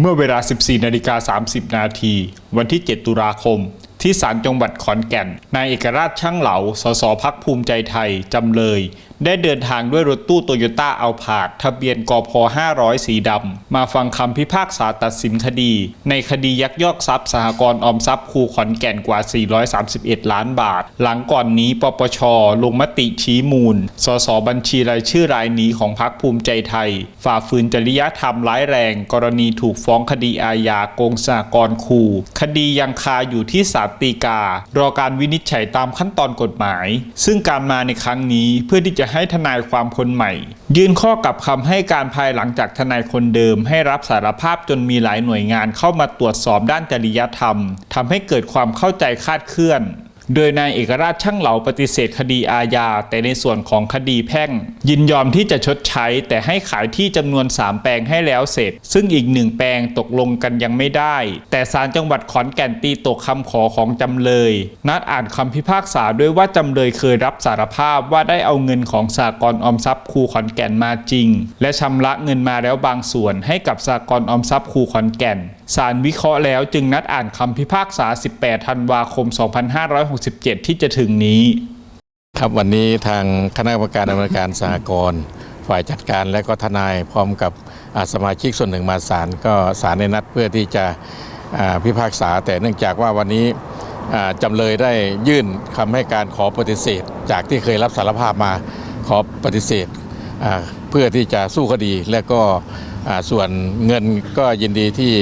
เมื่อเวลา 14นาฬิกา30 นาที วันที่ 7 ตุลาคม ที่ศาลจังหวัดขอนแก่น นายเอกราชช่างเหลา สสพักภูมิใจไทย จำเลย ได้เดินทางด้วยรถตู้โตโยต้าเอาผาดทะเบียนกพ500 สีดำ มาฟังคำพิพากษาตัดสินคดี ในคดียักยอกทรัพย์สหกรณ์ออมทรัพย์ครูขอนแก่นกว่า 431 ล้านบาท หลังก่อนนี้ปปช ลงมติชี้มูล สสบัญชีรายชื่อรายนี้ของพักภูมิใจไทย ฝ่าฝืนจริยธรรมร้ายแรง กรณีถูกฟ้องคดีอาญาโกงสหกรณ์ครูคดียังคาอยู่ที่ศาลฎีกา รอการวินิจฉัยตามขั้นตอนกฎหมาย ซึ่งการมาในครั้งนี้เพื่อที่จะให้ทนายความคนใหม่ ยื่นข้อกับคำให้การภายหลังจากทนายคนเดิม ให้รับสารภาพจนมีหลายหน่วยงานเข้ามาตรวจสอบด้านจริยธรรมทำให้เกิดความเข้าใจคลาดเคลื่อน โดยนายเอกราชช่างเหลาปฏิเสธคดีอาญา แต่ในส่วนของคดีแพ่ง ยินยอมที่จะชดใช้ แต่ให้ขายที่จำนวน 3 แปลงให้แล้วเสร็จ ซึ่งอีกหนึ่งแปลงตกลงกันยังไม่ได้ แต่ศาลจังหวัดขอนแก่นตีตกคำขอของจำเลย นัดอ่านคำพิพากษาด้วยว่าจำเลยเคยรับสารภาพว่าได้เอาเงินของสากลออมทรัพย์ครูขอนแก่นมาจริง และชำระเงินมาแล้วบางส่วนให้กับสากลออมทรัพย์ครูขอนแก่น ศาลวิเคราะห์แล้วจึงนัดอ่านคำพิพากษา 18 ธันวาคม 2567 ที่จะถึงนี้ ครับวันนี้ทางคณะกรรมการดำเนินการสหกรณ์ฝ่ายจัดการและก็ทนายพร้อมกับสมาชิกส่วนหนึ่งมาศาลก็ศาลในนัดเพื่อที่จะพิพากษา แต่เนื่องจากว่าวันนี้จำเลยได้ยื่นคำให้การขอปฏิเสธ จากที่เคยรับสารภาพมาขอปฏิเสธเพื่อที่จะสู้คดีและก็ส่วนเงินก็ยินดีที่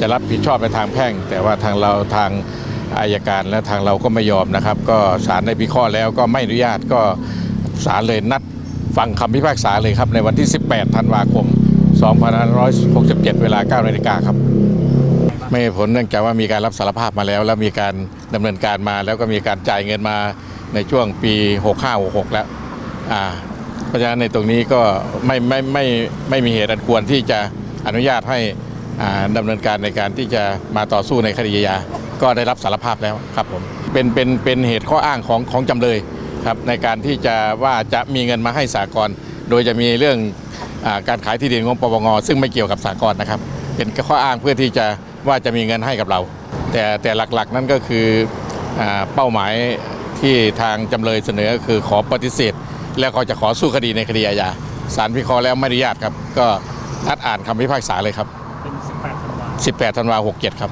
จะรับผิดชอบในทางแพ่ง แต่ว่าทางเราทางอายการและทางเราก็ไม่ยอมนะครับ ก็ศาลได้พิเคราะห์แล้วก็ไม่อนุญาตก็ศาลเลยนัดฟังคำพิพากษาเลยครับ ในวันที่ 18 ธันวาคม 2567 เวลา9นาฬิกาครับ ไม่ผลเนื่องจากว่ามีการรับสารภาพมาแล้ว แล้วมีการดำเนินการมา แล้วก็มีการจ่ายเงินมาในช่วงปี 65-66 แล้วอ่าเพราะฉะนั้นในตรงนี้ก็ไม่ไม่ไม่ไม่มีเหตุอันควรที่จะอนุญาตให้ ดำเนินการในการที่จะมาต่อสู้ในคดีอาก็ได้รับสารภาพแล้วครับผมเป็นเป็นเป็นเหตุข้ออ้างของของจำเลยครับในการที่จะว่าจะมีเงินมาให้สากลโดยจะมีเรื่องอการขายที่ดินของปปงซึ่งไม่เกี่ยวกับสากลนะครับ เป็นข้ออ้างเพื่อที่จะว่าจะมีเงินให้กับเรา แต่แต่หลักๆ นั่นก็คืออเป้าหมายที่ทางจำเลยเสนอคือขอปฏิเสธ แล้วก็จะขอสู้คดีในคดีอาญาศาลพิเคราะห์แล้วไม่อนุญาตครับ ก็นัดอ่านคำพิพากษาเลยครับ เป็น 18ธันวา18ธันวา67 ครับ